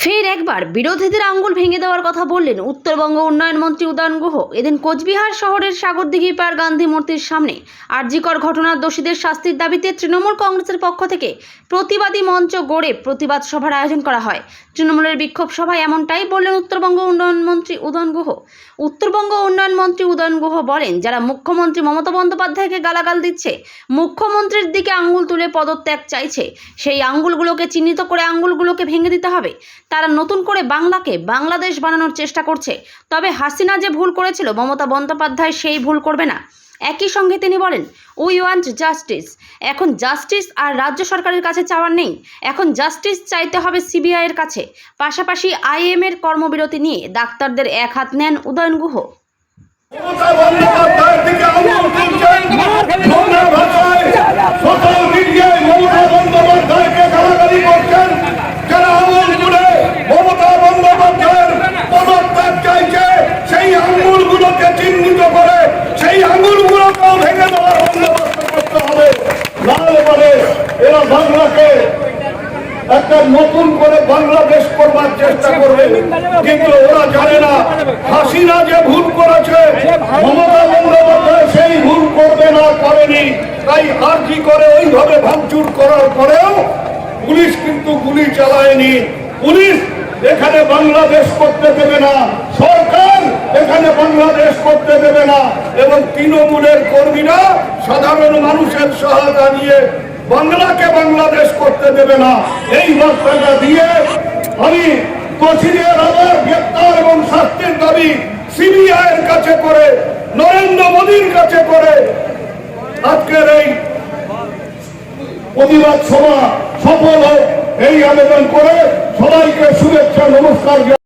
ফের একবার বিরোধীদের আঙ্গুল ভেঙে দেওয়ার কথা বললেন উত্তরবঙ্গ উন্নয়ন মন্ত্রী উদয়ন গুহ। এদিন কোচবিহার শহরের সাগরদিঘি পার গান্ধী মূর্তির সামনে আরজিকর ঘটনার দোষীদের শাস্তির দাবিতে তৃণমূল কংগ্রেসের পক্ষ থেকে প্রতিবাদী মঞ্চ গড়ে প্রতিবাদ সভার আয়োজন করা হয়। তৃণমূলের বিক্ষোভ সভায় এমনটাই বললেন উত্তরবঙ্গ উন্নয়ন মন্ত্রী উদয়ন গুহ। উত্তরবঙ্গ উন্নয়ন মন্ত্রী উদয়ন গুহ বলেন, যারা মুখ্যমন্ত্রী মমতা বন্দ্যোপাধ্যায়কে গালাগাল দিচ্ছে, মুখ্যমন্ত্রীর দিকে আঙ্গুল তুলে পদত্যাগ চাইছে। সেই আঙ্গুলগুলোকে, চিহ্নিত করে আঙ্গুলগুলোকে ভেঙে দিতে হবে। তারা নতুন করে বাংলাকে বাংলাদেশ বানানোর চেষ্টা করছে। তবে হাসিনা যে ভুল করেছিল, মমতা বন্দ্যোপাধ্যায় সেই ভুল করবে না। একই সঙ্গে তিনি বলেন উই ওয়ান্ট জাস্টিস এখন জাস্টিস আর রাজ্য সরকারের কাছে চাওয়ার নেই। এখন জাস্টিস চাইতে হবে সিবিআইয়ের কাছে। পাশাপাশি আইএম এর কর্মবিরতি নিয়ে ডাক্তারদের এক হাত নেন উদয়ন গুহ মমতা বন্দ্যোপাধ্যায়ের দিকে আঙুল তুলছেন নোংরা ভাষায় সোশ্যাল মিডিয়ায় মমতা বন্দ্যোপাধ্যায়কে গালাগালি করছেন যারা আঙুল তুলে মমতা বন্দ্যোপাধ্যায়ের পদত্যাগ চাইছে সেই আঙুলগুলোকে চিহ্নিত করে সেই আঙুলগুলোকেও ভেঙে দেওয়ার বন্দোবস্ত করতে হবে। নাহলে এরা বাংলাকে একটা নতুন করে বাংলাদেশ করবার চেষ্টা করবে। কিন্তু ওরা জানে না, হাসিনা যে ভুল করেছে, মমতা বন্দ্যোপাধ্যায় সেই ভুল করবে না, করেনি। তাই আর্জি করে ওইভাবে ভাঙচুর করার পরেও পুলিশ কিন্তু গুলি চালায়নি। পুলিশ এখানে বাংলাদেশ করতে দেবে না। এখানে বাংলাদেশ করতে দেবে না। এবং তৃণমূলের কর্মীরা সাধারণ মানুষের সহায়তা নিয়ে বাংলাকে বাংলাদেশ করতে দেবে না। এই বার্তাটা দিয়ে আমি গ্রেপ্তার এবং শাস্তির দাবি সিবিআই এর কাছে করে, নরেন্দ্র মোদীর কাছে করে আজকের এই প্রতিবাদ সভা সফল এই আবেদন করে সবাইকে শুভেচ্ছা, নমস্কার।